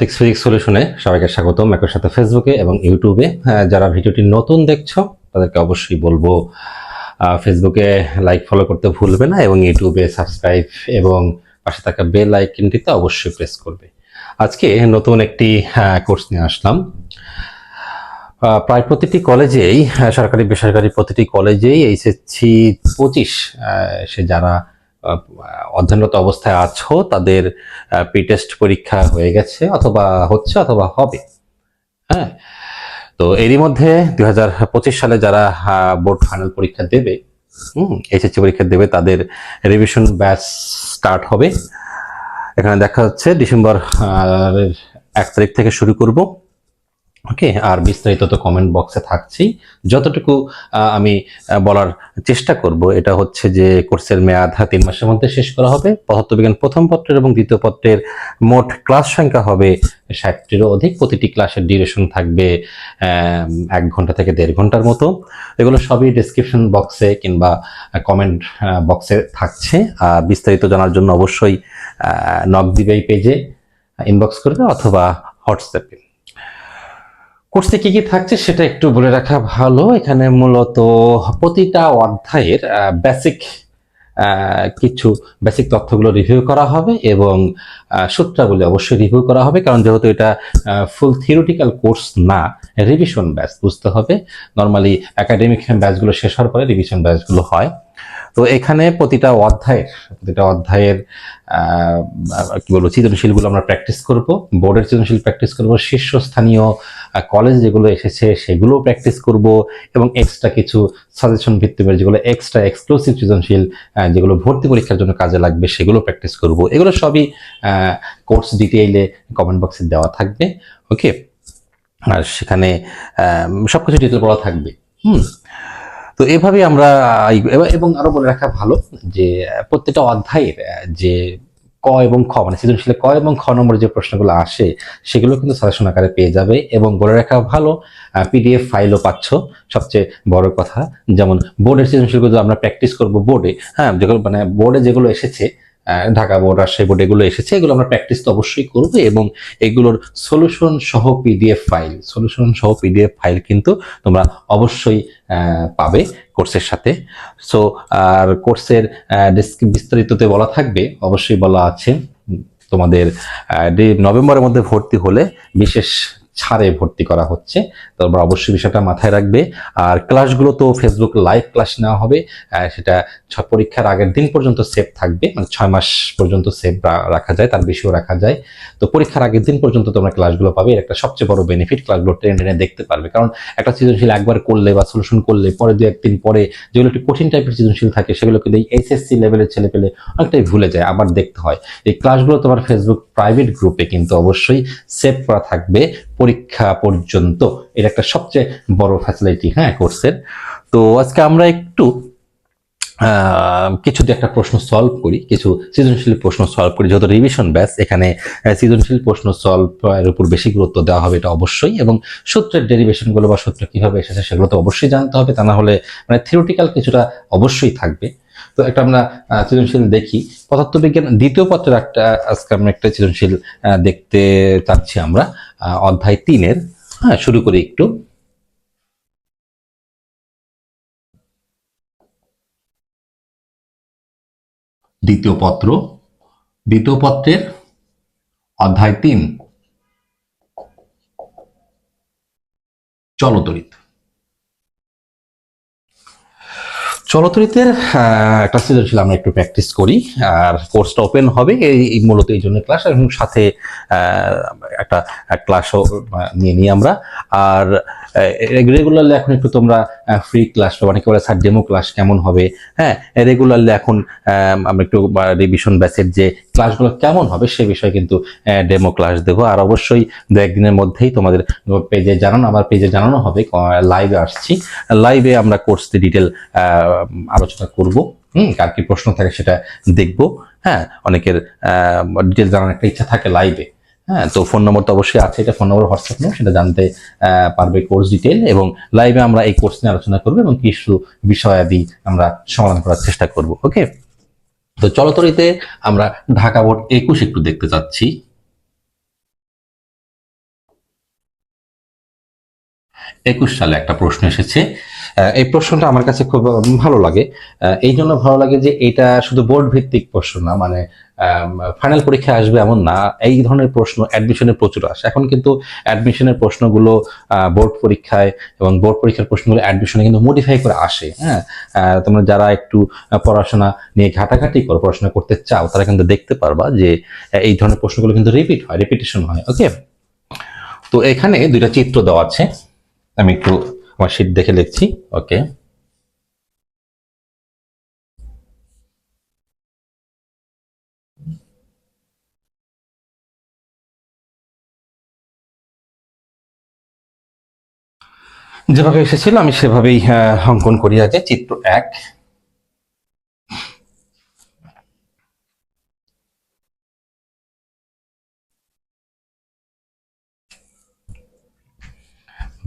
Mathematics physics সলিউশনে সবাইকে স্বাগতম। একই সাথে ফেসবুকে এবং ইউটিউবে হ্যাঁ, যারা ভিডিওটি নতুন দেখছ তাদেরকে অবশ্যই বলব ফেসবুকে লাইক ফলো করতে ভুলবে না এবং ইউটিউবে সাবস্ক্রাইব এবং পাশে থাকা বেল আইকনটিতে অবশ্যই প্রেস করবে। আজকে নতুন একটি কোর্স নিয়ে আসলাম। প্রায় প্রতিটি কলেজেই আহ, সরকারি বেসরকারি প্রতিটি কলেজেই এইচএসসি পঁচিশ সে যারা অধ্যয়নরত অবস্থায় আছো, তাদের প্রি টেস্ট পরীক্ষা হয়ে গেছে, অথবা হচ্ছে অথবা হবে। হ্যাঁ? তো এরই মধ্যে দুই হাজার পঁচিশ সালে যারা বোর্ড ফাইনাল পরীক্ষা দেবে, হুম এইচএসসি পরীক্ষা দেবে, তাদের রিভিশন ব্যাচ স্টার্ট হবে। এখানে দেখা যাচ্ছে ডিসেম্বর এক তারিখ থেকে শুরু করব। ওকে, আর বিস্তারিত তো কমেন্ট বক্সে থাকছেই। যতটুকু আমি বলার চেষ্টা করব, এটা হচ্ছে যে কোর্সের মেয়াদ তিন মাসের মধ্যে শেষ করা হবে। পদার্থবিজ্ঞান প্রথম পত্রের এবং দ্বিতীয় পত্রের মোট ক্লাস সংখ্যা হবে ষাটটিরও অধিক। প্রতিটি ক্লাসের ডিউরেশন থাকবে এক ঘণ্টা থেকে দেড় ঘণ্টার মতো। এগুলো সবই ডিসক্রিপশন বক্সে কিংবা কমেন্ট বক্সে থাকছে। আর বিস্তারিত জানার জন্য অবশ্যই নক দিবে পেজে ইনবক্স করবে অথবা হোয়াটসঅ্যাপে কোর্সে কি কি থাকছে সেটা একটু বলে রাখা ভালো। এখানে মূলত প্রতিটা অধ্যায়ের বেসিক কিছু বেসিক তথ্যগুলো রিভিউ করা হবে এবং সূত্রাবলী অবশ্যই রিভিউ করা হবে। কারণ যেহেতু এটা ফুল থিওরিটিক্যাল কোর্স না রিভিশন ব্যাচ বুঝতে হবে। নর্মালি একাডেমিক ব্যাচগুলো শেষ হওয়ার পরে রিভিশন ব্যাচগুলো হয়। তো এখানে প্রতিটা অধ্যায়ের প্রতিটা অধ্যায়ের কি বলব, সৃজনশীলগুলো আমরা প্র্যাকটিস করব বোর্ডের সৃজনশীল প্র্যাকটিস করব, শীর্ষস্থানীয় কলেজ যেগুলো এসেছে সেগুলো প্র্যাকটিস করব এবং এক্সট্রা কিছু সাজেশন ভিত্তিক যেগুলো এক্সট্রা এক্সক্লুসিভ সৃজনশীল যেগুলো ভর্তি পরীক্ষার জন্য কাজে লাগবে সেগুলো প্র্যাকটিস করব। এগুলো সবই কোর্স ডিটেইলে কমেন্ট বক্সে দেওয়া থাকবে ওকে আর সেখানে সব কিছু ডিটেল বলা থাকবে, হুম? তো এভাবে আমরা এবং আরও বলে রাখা ভালো যে প্রত্যেকটা অধ্যায়ের যে ক এবং খ মানে সৃজনশীল ক এবং খ নম্বর যে প্রশ্নগুলো আসে, সেগুলো কিন্তু সাজেশন আকারে পেয়ে যাবে এবং বলে রাখা ভালো পিডিএফ ফাইলও পাচ্ছ। সবচেয়ে বড় কথা, যেমন বোর্ডের সৃজনশীলগুলো আমরা প্র্যাকটিস করব বোর্ডে হ্যাঁ যেগুলো মানে বোর্ডে যেগুলো এসেছে ঢাকা বোর্ড রাজশাহী বোর্ড এগুলো এসেছে, এগুলো আমরা প্র্যাকটিস তো অবশ্যই করব এবং এগুলোর সলিউশন সহ পিডিএফ ফাইল সলিউশন সহ পিডিএফ ফাইল কিন্তু তোমরা অবশ্যই পাবে কোর্সের সাথে। সো আর কোর্সের বিস্তারিততে বলা থাকবে, অবশ্যই বলা আছে, তোমাদের নভেম্বরের মধ্যে ভর্তি হলে বিশেষ ছাড়ে ভর্তি করা হচ্ছে। তোমরা অবশ্যই বিষয়টা মাথায় রাখবে। আর ক্লাসগুলো তো ফেসবুক লাইভ ক্লাস নেওয়া হবে। সেটা পরীক্ষার আগের দিন পর্যন্ত সেভ থাকবে। মানে ছয় মাস পর্যন্ত সেভ রাখা যায়, তার বেশিও রাখা যায়। তো পরীক্ষার আগের দিন পর্যন্ত তোমরা ক্লাসগুলো পাবে। এর একটা সবচেয়ে বড় বেনিফিট ক্লাসগুলো ট্রেনে ট্রেনে দেখতে পারবে। কারণ একটা সৃজনশীল একবার করলে বা সলিউশন করলে, পরে দু একদিন পরে যেগুলো একটু কঠিন টাইপের সৃজনশীল থাকে সেগুলো কিন্তু এই এইচএসসি লেভেলের ছেলে পেলে অনেকটাই ভুলে যায়, আবার দেখতে হয়। এই ক্লাসগুলো তোমার ফেসবুক প্রাইভেট গ্রুপে কিন্তু অবশ্যই সেভ করা থাকবে। পরীক্ষা পর্যন্ত। এটা একটা সবচেয়ে বড় ফ্যাসিলিটি হ্যাঁ কোর্সের তো আজকে আমরা একটু কিছু একটা প্রশ্ন সলভ করি, কিছু সৃজনশীল প্রশ্ন সলভ করি, যেহেতু রিভিশন ব্যাস এখানে সৃজনশীল প্রশ্ন সলভ এর উপর বেশি গুরুত্ব দেওয়া হবে এটা অবশ্যই। এবং সূত্রের ডেরিভেশনগুলো বা সূত্র কীভাবে এসেছে সেগুলো তো অবশ্যই জানতে হবে, তা না হলে মানে থিওরিটিক্যাল কিছুটা অবশ্যই থাকবে। তো একটা আমরা সৃজনশীল দেখি। পদার্থবিজ্ঞান, দ্বিতীয় পত্রের একটা, আজকে আমরা একটা সৃজনশীল দেখতে চাচ্ছি আমরা অধ্যায় তিনের। হ্যাঁ শুরু করি একটু। দ্বিতীয় পত্র। দ্বিতীয় পত্রের অধ্যায় তিন। চলতরিত চলতরিতের একটা সৃজনশীল আমরা একটু প্র্যাকটিস করি, আর কোর্সটা ওপেন হবে, এই মূলত এই জন্য ক্লাস এবং সাথে একটা ক্লাসও নিয়ে নিই আমরা। আর রেগুলারলি এখন একটু তোমরা ফ্রি ক্লাস অনেকে বলে স্যার ডেমো ক্লাস কেমন হবে? হ্যাঁ রেগুলারলি এখন আমরা একটু রিভিশন ব্যাচের যে ক্লাসগুলো কেমন হবে, সে বিষয়ে কিন্তু ডেমো ক্লাস দেবো। আর অবশ্যই দু একদিনের মধ্যেই তোমাদের পেজে জানানো আবার পেজে জানানো হবে লাইভে আসছি। লাইভে আমরা কোর্স ডিটেল আলোচনা করব। হুম, কার কি প্রশ্ন থাকে সেটা দেখব। হ্যাঁ অনেকের ডিটেল জানার একটা ইচ্ছা থাকে লাইভে হ্যাঁ তো ফোন নম্বর তো অবশ্যই আছে, এটা ফোন নম্বর হোয়াটসঅ্যাপ নম্বর সেটা জানতে পারবে কোর্স ডিটেল এবং লাইভে আমরা এই কোর্স নিয়ে আলোচনা করব এবং কিছু বিষয়াদি আমরা সমাধান করার চেষ্টা করব ওকে তো চলতরিতে আমরা ঢাকা বোর্ড একুশ একটু দেখতে চাচ্ছি একুশ সালে একটা প্রশ্ন এসেছে এই প্রশ্নটা আমার কাছে খুব ভালো লাগে। এই জন্য ভালো লাগে যে এটা শুধু বোর্ড ভিত্তিক প্রশ্ন না মানে ফাইনাল পরীক্ষা আসবে এমন না। এই ধরনের প্রশ্ন অ্যাডমিশনের প্রচুর আসে। এখন কিন্তু অ্যাডমিশনের প্রশ্নগুলো বোর্ড পরীক্ষায় এবং বোর্ড পরীক্ষার প্রশ্নগুলো অ্যাডমিশনে কিন্তু মডিফাই করে আসে হ্যাঁ? তোমরা যারা একটু পড়াশোনা নিয়ে ঘাটাঘাটি করো পড়াশোনা করতে চাও, তারা কিন্তু দেখতে পারবা যে এই ধরনের প্রশ্নগুলো কিন্তু রিপিট হয় রিপিটেশন হয় ওকে তো এখানে দুইটা চিত্র দেওয়া আছে। আমি একটু আমার শীট দেখে লিখছি ওকে যেভাবে এসেছিল, আমি সেভাবেই অঙ্কন করি আগে, চিত্র এক।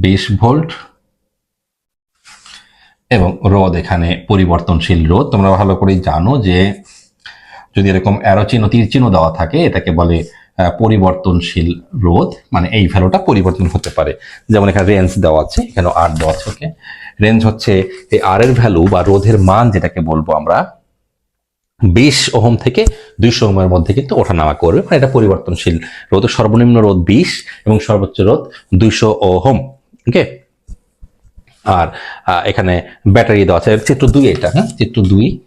বিশ ভোল্ট। এবং রোদ এখানে পরিবর্তনশীল রোদ তোমরা ভালো করেই জানো যে যদি এরকম অ্যারো চিহ্ন, তীর চিহ্ন দেওয়া থাকে, এটাকে বলে পরিবর্তনশীল রোধ। মানে এই ভ্যালুটা পরিবর্তন হতে পারে। যেমন এখানে রেঞ্জ দেওয়া আছে, এখানে আর দেওয়া আছে ওকে রেঞ্জ হচ্ছে এই আর এর ভ্যালু বা রোধের মান যেটাকে বলব আমরা, বিশ ওহম থেকে দুইশো ওহমের মধ্যে কিন্তু ওঠানামা করবে। মানে এটা পরিবর্তনশীল রোধ। সর্বনিম্ন রোদ বিশ এবং সর্বোচ্চ রোধ দুইশো ওহম ওকে আর এখানে ব্যাটারি দেওয়া আছে। চিত্র দুই এটা হ্যাঁ? চিত্র দুই।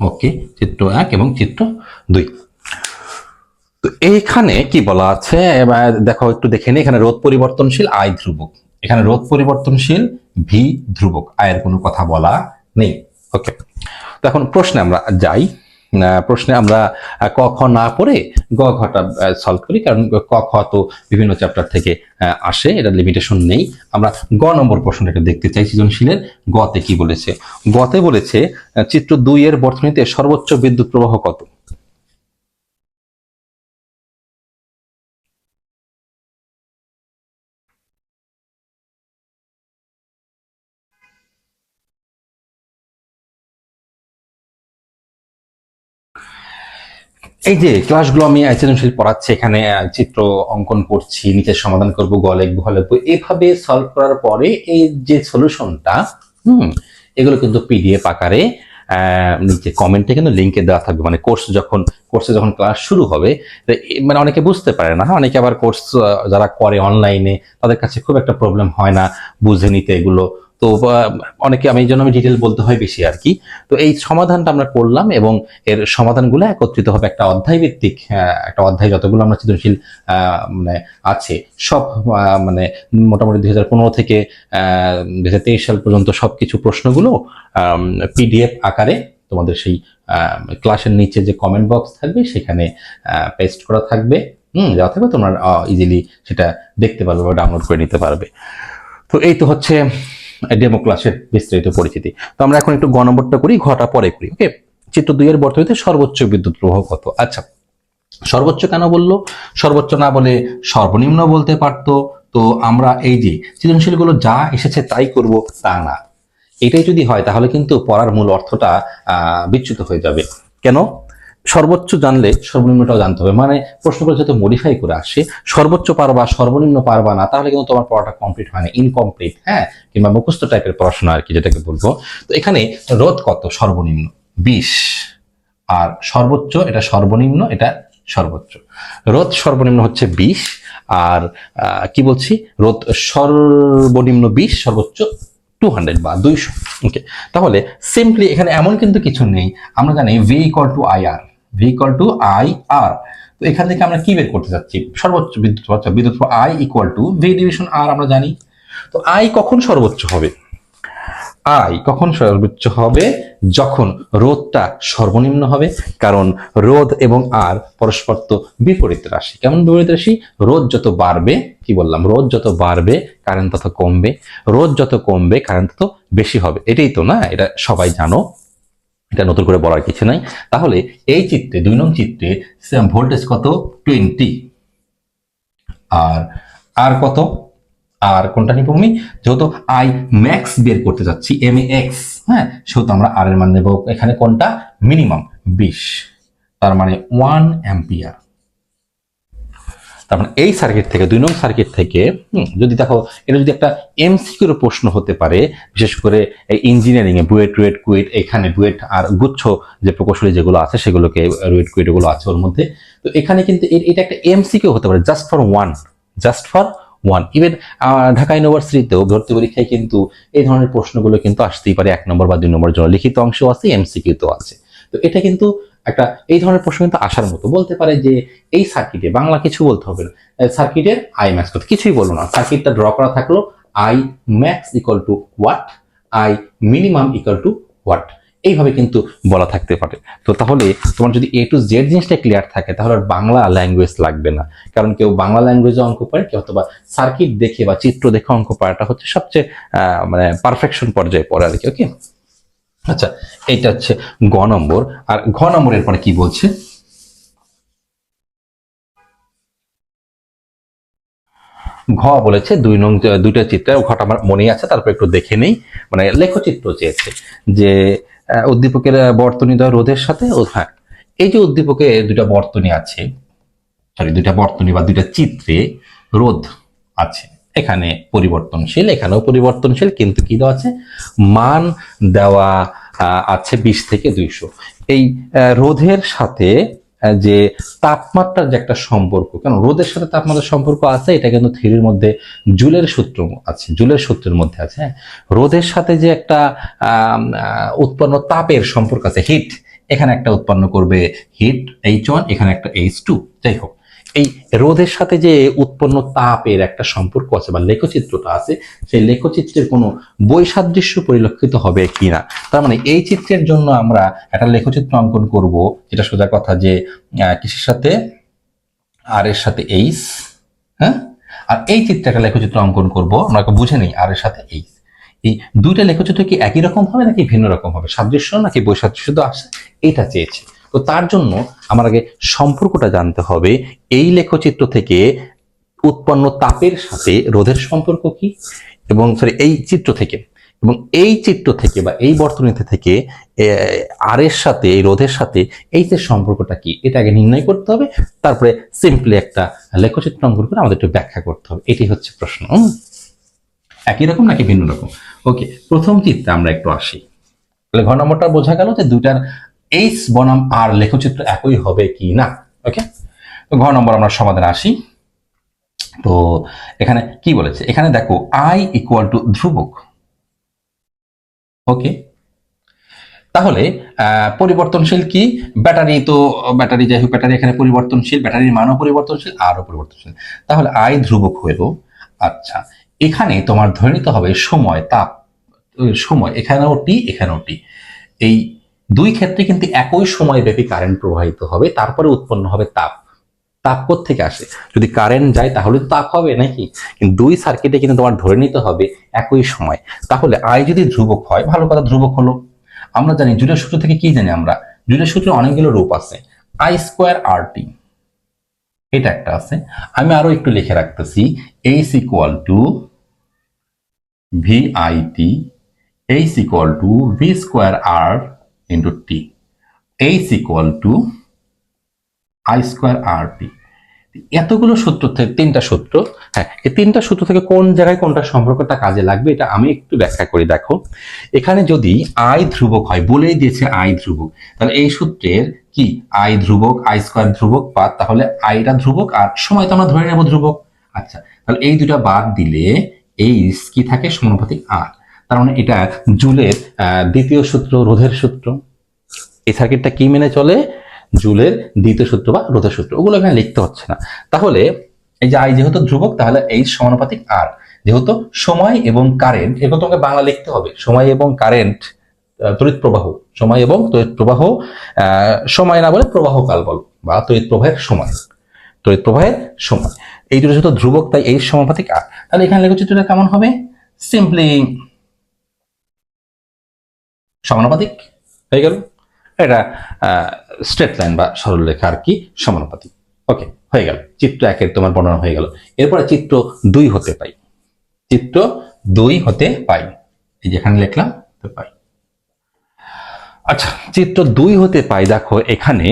ওকে, চিত্র এক এবং চিত্র দুই। তো এইখানে কি বলা আছে? এবার দেখো, একটু দেখে নিই। এখানে রোধ পরিবর্তনশীল আই ধ্রুবক। এখানে রোধ পরিবর্তনশীল ভি ধ্রুবক। আয়ের কোনো কথা বলা নেই। ওকে। তো এখন প্রশ্নে আমরা যাই। প্রশ্নে আমরা ক, খ না পড়ে গ ঘটা সলভ করি, কারণ ক, খ তো বিভিন্ন চ্যাপ্টার থেকে আসে, এটা লিমিটেশন নেই। আমরা গ নম্বর প্রশ্নটাকে দেখতে চাই সৃজনশীলের, গতে কি বলেছে? গতে বলেছে চিত্র দুই এর বর্তনীতে সর্বোচ্চ বিদ্যুৎ প্রবাহ কত? এই যে ক্লাসগুলো আমি সৃজনশীল পড়াচ্ছি এখানে চিত্র অঙ্কন করছি নিচে সমাধান করব গ লিখব এভাবে সলভ করার পরে এই যে সলিউশনটা হুম এগুলো কিন্তু পিডিএফ আকারে নিচে কমেন্টে কিন্তু লিঙ্কে দেওয়া থাকবে। মানে কোর্স যখন কোর্সে যখন ক্লাস শুরু হবে মানে অনেকে বুঝতে পারে না হ্যাঁ, অনেকে আবার কোর্স যারা করে অনলাইনে তাদের কাছে খুব একটা প্রবলেম হয় না বুঝে নিতে এগুলো তো অনেকে আমি এই জন্য আমি ডিটেল বলতে হয় বেশি আর কি। তো এই সমাধানটা আমরা করলাম এবং এর সমাধানগুলো একত্রিত হবে একটা অধ্যায় ভিত্তিক একটা অধ্যায় যতগুলো আমরা সৃজনশীল মানে আছে, সব মানে মোটামুটি দুই হাজার পনেরো থেকে দুই হাজার তেইশ সাল পর্যন্ত সবকিছু প্রশ্নগুলো পিডিএফ আকারে তোমাদের সেই ক্লাসের নিচে যে কমেন্ট বক্স থাকবে, সেখানে পেস্ট করা থাকবে। হুম, দেওয়া থাকবে, তোমরা ইজিলি সেটা দেখতে পারবে বা ডাউনলোড করে নিতে পারবে। তো এই তো হচ্ছে ডেমো ক্লাসের বিস্তারিত পরিচিতি। তো আমরা এখন একটু গ নম্বরটা করি, ঘটা পরে করি ওকে চিত্র দুই এর বর্তমানে সর্বোচ্চ বিদ্যুৎ প্রবাহ কত? আচ্ছা সর্বোচ্চ কেন বলল? সর্বোচ্চ না বলে সর্বনিম্ন বলতে পারতো। তো আমরা এই যে সৃজনশীলগুলো যা এসেছে তাই করব, তা না। এটাই যদি হয়, তাহলে কিন্তু পড়ার মূল অর্থটা বিচ্যুত হয়ে যাবে। কেন? সর্বোচ্চ জানলে সর্বনিম্নটাও জানতে হবে। মানে প্রশ্নগুলো যাতে মডিফাই করে আসে সর্বোচ্চ পারবা, সর্বনিম্ন পারবা না, তাহলে কিন্তু তোমার পড়াটা কমপ্লিট হয় না ইনকমপ্লিট হ্যাঁ? কিংবা মুখস্থ টাইপের পড়াশোনা আর কি যেটাকে বলব। তো এখানে রোধ কত? সর্বনিম্ন। বিশ। আর সর্বোচ্চ, এটা সর্বনিম্ন, এটা সর্বোচ্চ। রোধ সর্বনিম্ন হচ্ছে বিশ। আর কি বলছি? রোধ সর্বনিম্ন বিশ, সর্বোচ্চ টু হান্ড্রেড বা দুইশো। ওকে তাহলে সিম্পলি এখানে এমন কিন্তু কিছু নেই। আমরা জানি V equal to I R V equal to I R তো এখান থেকে আমরা কি বের করতে চাচ্ছি সর্বোচ্চ বিদ্যুৎ প্রবাহ, বিদ্যুৎ I equal to V division R আমরা জানি। তো আই কখন সর্বোচ্চ হবে? আই কখন সর্বোচ্চ হবে? যখন রোধটা সর্বনিম্ন হবে কারণ রোধ এবং আর পরস্পর তো বিপরীত রাশি। কেমন বিপরীত রাশি? রোধ যত বাড়বে কি বললাম? রোধ যত বাড়বে কারেন্ট তত কমবে। রোধ যত কমবে কারেন্ট তত বেশি হবে। এটাই তো না? এটা সবাই জানো। এটা নতুন করে বলার কিছু নাই। তাহলে এই চিত্রে, দুই নং চিত্রে ভোল্টেজ কত? টোয়েন্টি আর আর কত? আর কোনটা নিব আমি? যেহেতু আই ম্যাক্স বের করতে যাচ্ছি এম এক্স হ্যাঁ? সেহেতু আমরা আর এর মান নেব এখানে কোনটা? মিনিমাম বিশ। তার মানে ওয়ান অ্যাম্পিয়ার তার মানে এই সার্কিট থেকে, দুই নং সার্কিট থেকে যদি দেখো, এটা যদি একটা এমসিকিউর প্রশ্ন হতে পারে, বিশেষ করে ইঞ্জিনিয়ারিং এ বুয়েট রুয়েট কুয়েট এখানে বুয়েট আর গুচ্ছ যে প্রকৌশলী যেগুলো আছে, সেগুলোকে রুয়েট কুয়েট এগুলো আছে ওর মধ্যে। তো এখানে কিন্তু এটা একটা এমসিকিউ হতে পারে just for one just for one even Dhaka ইউনিভার্সিটিতেও ভর্তি পরীক্ষায় কিন্তু এই ধরনের প্রশ্নগুলো কিন্তু আসতেই পারে, এক নম্বর বা দুই নম্বর জন্য লিখিত অংশ আছে এমসিকিউ তো আছে। তো এটা কিন্তু একটা, এই ধরনের প্রশ্ন কিন্তু আসার মতো। বলতে পারে যে এই সার্কিটে বাংলা কিছু বলতে হবে না। সার্কিটের আই ম্যাক্স কত কিছুই বলো না। সার্কিটটা ড্র করা থাকল I max equal to what I minimum equal to what এইভাবে কিন্তু বলা থাকতে পারে। তো তাহলে তোমার যদি এ টু জেড জিনিসটা ক্লিয়ার থাকে, তাহলে আর বাংলা ল্যাঙ্গুয়েজ লাগবে না। কারণ কেউ বাংলা ল্যাঙ্গুয়েজে অঙ্ক পারে, কেউ অথবা সার্কিট দেখে বা চিত্র দেখে অঙ্ক পারাটা হচ্ছে সবচেয়ে মানে পারফেকশন পর্যায়ে পড়ে আর কি ওকে আচ্ছা এটা হচ্ছে গ নম্বর। আর ঘ নম্বরের পরে কি বলছে? ঘ বলেছে দুই নং, দুইটা চিত্র, ঘটা আমার মনেই আছে, তারপর একটু দেখে নেই। মানে লেখচিত্র চেয়েছে যে উদ্দীপকের বর্তনী বর্তনীদ্বয় রোধের সাথে হ্যাঁ এই যে উদ্দীপকে দুইটা বর্তনী আছে সরি দুইটা বর্তনী বা দুইটা চিত্রে রোধ আছে এখানে পরিবর্তনশীল, এখানেও পরিবর্তনশীল, কিন্তু কি দেওয়া আছে? মান দেওয়া আছে বিশ থেকে দুইশো। এই রোধের সাথে যে তাপমাত্রার যে একটা সম্পর্ক, কেন রোদের সাথে তাপমাত্রার সম্পর্ক আছে? এটা কিন্তু থিরির মধ্যে জুলের সূত্র আছে, জুলের সূত্রের মধ্যে আছে হ্যাঁ? রোদের সাথে যে একটা উৎপন্ন তাপের সম্পর্ক আছে, হিট। এখানে একটা উৎপন্ন করবে হিট, এইচ ওয়ান, এখানে একটা এইচ টু। যাই হোক এই রোদের সাথে যে উৎপন্ন তাপের একটা সম্পর্ক আছে বা লেখচিত্রটা আছে, সেই লেখচিত্রের কোনো বৈসাদৃশ্য পরিলক্ষিত হবে কিনা? তার মানে এই চিত্রের জন্য আমরা একটা লেখচিত্র অঙ্কন করব, যেটা সোজা কথা যে কিসের সাথে? আর এর সাথে এইচ হ্যাঁ? আর এই চিত্রে একটা লেখচিত্র অঙ্কন করব, আমরা বুঝে নিই আর এর সাথে এইচ এই দুইটা লেখচিত্র কি একই রকম হবে নাকি ভিন্ন রকম হবে? সাদৃশ্য নাকি বৈসাদৃশ্য? তো আসে এটা চেয়েছে। তো তার জন্য আমার আগে সম্পর্কটা জানতে হবে। এই লেখচিত্র থেকে উৎপন্ন তাপের সাথে রোধের সম্পর্ক কি? এবং সরি এই চিত্র থেকে। এবং এই চিত্র থেকে বা এই বর্তনীতে থেকে আর এর সাথে, এই রোধের সাথে, এই যে সম্পর্কটা কি, এটা আগে নির্ণয় করতে হবে। তারপরে সিম্পলি একটা লেখচিত্র অঙ্কন করে আমাদের একটু ব্যাখ্যা করতে হবে। এটি হচ্ছে প্রশ্ন? একই রকম নাকি ভিন্ন রকম? ওকে প্রথম চিত্রে আমরা একটু আসি। তাহলে ঘ নম্বরটা বোঝা গেল যে দুইটার এইচ বনাম আর লেখচিত্র একই হবে কি না? ওকে তো ঘ নম্বর আমরা সমাধানে আসি। তো এখানে কি বলেছে? এখানে দেখো আই ইকুয়াল টু ধ্রুবক। ওকে তাহলে পরিবর্তনশীল কি? ব্যাটারি তো, ব্যাটারি যাই হোক, ব্যাটারি এখানে পরিবর্তনশীল, ব্যাটারির মানও পরিবর্তনশীল আরও পরিবর্তনশীল। তাহলে আই ধ্রুবক হইল আচ্ছা এখানে তোমার ধরে নিতে হবে সময়, তাপ সময়, এখানেও টি এখানেও টি এই দুই ক্ষেত্রে কিন্তু একই সময় ব্যাপী কারেন্ট প্রবাহিত হবে, তারপরে উৎপন্ন হবে তাপ। তাপ থেকে আসে? যদি কারেন্ট যায়, তাহলে তাপ হবে নাকি? কিন্তু দুই সার্কিটে কিন্তু তোমার ধরে নিতে হবে একই সময়। তাহলে আই যদি ধ্রুবক হয়, ভালো কথা, ধ্রুবক হলো। আমরা জানি জুলের সূত্র থেকে কি জানি আমরা? জুলের সূত্রে অনেকগুলো রূপ আছে। আই স্কোয়ার আর টি এটা একটা আছে। আমি আরও একটু লিখে রাখতেছি। H equal to V I T H equal to V square R into T H equal to I square R T এতগুলো সূত্র থেকে তিনটা সূত্র হ্যাঁ এই তিনটা সূত্র থেকে কোন জায়গায় কোনটা সম্পর্কটা কাজে লাগবে এটা আমি একটু ব্যাখ্যা করি, দেখো। এখানে যদি আই ধ্রুবক হয়, বলেই দিয়েছে আই ধ্রুবক, তাহলে এই সূত্রের কি? আই ধ্রুবক আই স্কোয়ার ধ্রুবক, বাদ, তাহলে আইটা ধ্রুবক আর সময় তো আমরা ধরে নেব ধ্রুবক। আচ্ছা তাহলে এই দুটা বাদ দিলে এই কি থাকে? সমানুপাতিক আর তার মানে এটা জুলের দ্বিতীয় সূত্র, রোধের সূত্র। এই সার্কিটটা কি মেনে চলে? জুলের দ্বিতীয় সূত্র বা রোধের সূত্র। ওগুলো এখানে লিখতে হচ্ছে না। তাহলে এই যে আই যেহেতু ধ্রুবক, তাহলে এই সমানুপাতিক আর যেহেতু সময় এবং কারেন্ট এগুলো তোমাকে বাংলা লিখতে হবে। সময় এবং কারেন্ট তড়িৎ প্রবাহ। সময় এবং তড়িৎ প্রবাহ সময় না বলে প্রবাহকাল বল, বা তড়িৎ প্রবাহের সময়। তড়িৎ প্রবাহের সময়। এই দুটো যেহেতু ধ্রুবক, তাই এই সমানুপাতিক আর তাহলে এখানে লেখচিত্রটা কেমন হবে? সিম্পলি সমানুপাতিক? হয়ে গেল। এটা স্ট্রেট লাইন বা সরলরেখা আর কি সমানুপাতিক। ওকে হয়ে গেল। চিত্র একের তোমার বর্ণনা হয়ে গেল। এরপরে চিত্র দুই হতে পাই। চিত্র দুই হতে পাই। এই যেখানে লিখলাম পাই। আচ্ছা চিত্র দুই হতে পাই, দেখো এখানে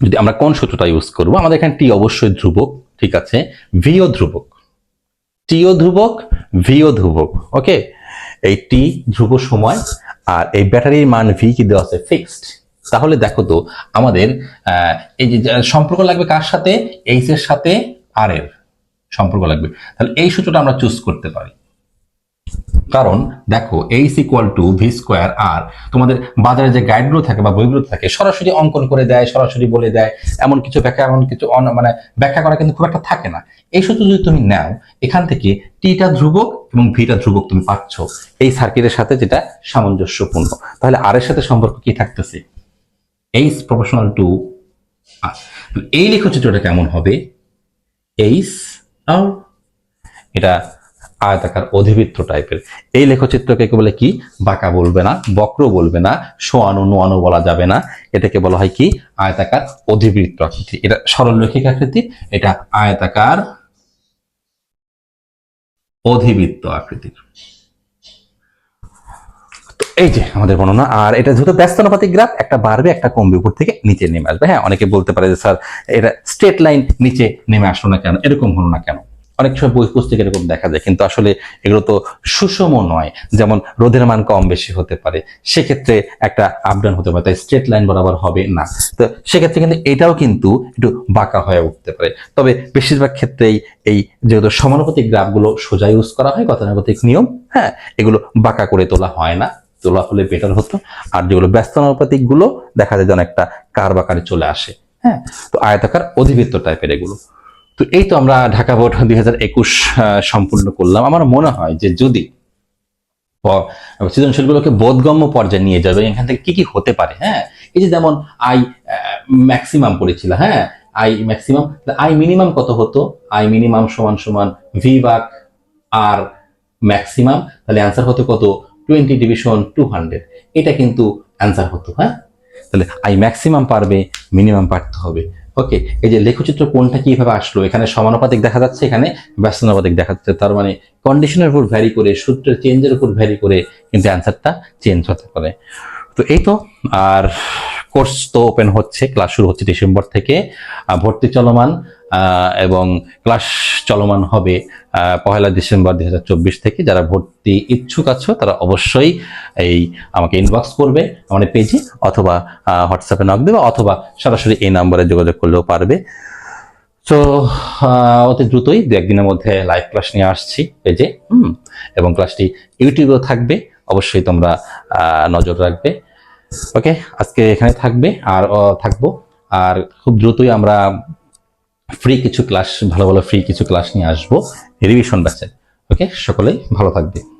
যদি আমরা কোন সূত্রটা ইউজ করব, আমাদের এখানে টি অবশ্যই ধ্রুবক, ঠিক আছে? ভিও ধ্রুবক। টিও ধ্রুবক ভিও ধ্রুবক। ওকে এই টি ধ্রুব সময় আর এই ব্যাটারির মান ভি কি দেওয়া আছে? ফিক্সড তাহলে দেখো তো, আমাদের এই যে সম্পর্ক লাগবে কার সাথে? এইচ এর সাথে আর এর সম্পর্ক লাগবে। তাহলে এই সূত্রটা আমরা চুজ করতে পারি। কারণ দেখো H equal to V square R তোমাদের বাজারে যে গাইডগুলো থাকে বা বইগুলো থাকে, সরাসরি অঙ্কন করে দেয়, সরাসরি বলে দেয়, এমন কিছু ব্যাখ্যা, এমন কিছু মানে ব্যাখ্যা করা কিন্তু খুব একটা থাকে না। এই সূত্র যদি তুমি নাও, এখান থেকে টিটা ধ্রুবক এবং ভিটা ধ্রুবক তুমি পাচ্ছ। এই সার্কিটের সাথে যেটা সামঞ্জস্যপূর্ণ। তাহলে আর এর সাথে সম্পর্ক কি থাকতেছে? এইচ প্রফেশনাল টু আর এই লেখচিত্রটা কেমন হবে? এইচ আর এটা আয়তাকার অধিবৃত্ত টাইপের এই লেখচিত্রকে বলে কি? বাঁকা বলবে না, বক্র বলবে না, সোয়ানো নোয়ানো বলা যাবে না। এটাকে বলা হয় কি? আয়তাকার অধিবৃত্ত আকৃতি। এটা সরলরৈখিক আকৃতি, এটা আয়তাকার অধিবৃত্ত আকৃতির। এই যে আমাদের বর্ণনা, আর এটা যেহেতু ব্যস্তানুপাতিক গ্রাফ, একটা বাড়বে, একটা কমবে, উপর থেকে নিচে নেমে আসবে। হ্যাঁ অনেকে বলতে পারে যে, স্যার, এটা স্ট্রেট লাইন নিচে নেমে আসলো না কেন? এরকম হলো না কেন? অনেক সময় বই পুস্তকে এরকম দেখা যায়, কিন্তু আসলে এগুলো তো সুষম নয়। যেমন রোদের মান কম বেশি হতে পারে, সেক্ষেত্রে একটা আপডাউন হতে পারে, তাই স্ট্রেট লাইন বরাবর হবে না। তো সেক্ষেত্রে কিন্তু এটাও কিন্তু একটু বাঁকা হয়ে উঠতে পারে। তবে বেশিরভাগ ক্ষেত্রেই এই যেহেতু সমানুপাতিক গ্রাফগুলো সোজা ইউজ করা হয় গতানুপাতিক নিয়ম হ্যাঁ এগুলো বাঁকা করে তোলা হয় না। তোলা হলে বেটার হতো। আর যেগুলো ব্যস্তানুপাতিকগুলো দেখা যায় যেন একটা কার বাকারে চলে আসে হ্যাঁ। তো আয়তাকার অধিবৃত্ত টাইপের এগুলো। তো এই তো আমরা ঢাকা বোর্ড দুই হাজার একুশ সম্পূর্ণ করলাম। আমার মনে হয় যে যদি সৃজনশীলগুলোকে বোধগম্য পর্যায়ে নিয়ে যাবে, এখান থেকে কি কি হতে পারে হ্যাঁ? এই যে যেমন আই ম্যাক্সিমাম পড়েছিল হ্যাঁ? আই ম্যাক্সিমাম আই মিনিমাম কত হতো? আই মিনিমাম সমান সমান ভি বাক আর ম্যাক্সিমাম তাহলে অ্যান্সার হতো কত? টোয়েন্টি ডিভিশন টু হান্ড্রেড এটা কিন্তু অ্যান্সার হতো হ্যাঁ? তাহলে আই ম্যাক্সিমাম পারবে মিনিমাম পারতে হবে। ওকে এই যে লেখচিত্র কোনটা কীভাবে আসলো? এখানে সমানুপাতিক দেখা যাচ্ছে, এখানে ব্যস্তানুপাতিক দেখা যাচ্ছে। তার মানে কন্ডিশনের উপর ভ্যারি করে, সূত্রের চেঞ্জের উপর ভ্যারি করে কিন্তু অ্যান্সারটা চেঞ্জ হতে পারে। তো এই তো, আর কোর্স তো ওপেন হচ্ছে ক্লাস শুরু হচ্ছে ডিসেম্বর থেকে। ভর্তি চলমান এবং ক্লাস চলমান হবে পহেলা ডিসেম্বর দুই হাজার চব্বিশ থেকে। যারা ভর্তি ইচ্ছুক আছো, তারা অবশ্যই এই আমাকে ইনবক্স করবে আমাদের পেজে অথবা হোয়াটসঅ্যাপে নক দেবে, অথবা সরাসরি এই নাম্বারে যোগাযোগ করলেও পারবে। তো অতি দ্রুতই দু একদিনের মধ্যে লাইভ ক্লাস নিয়ে আসছি পেজে হুম, এবং ক্লাসটি ইউটিউবেও থাকবে, অবশ্যই তোমরা নজর রাখবে। ওকে আজকে এখানে থাকবে, আর থাকব। আর খুব দ্রুতই আমরা ফ্রি কিছু ক্লাস ভালো ভালো ফ্রি কিছু ক্লাস নিয়ে আসব। রিভিশন ব্যাচে ওকে সকলেই ভালো থাকবে।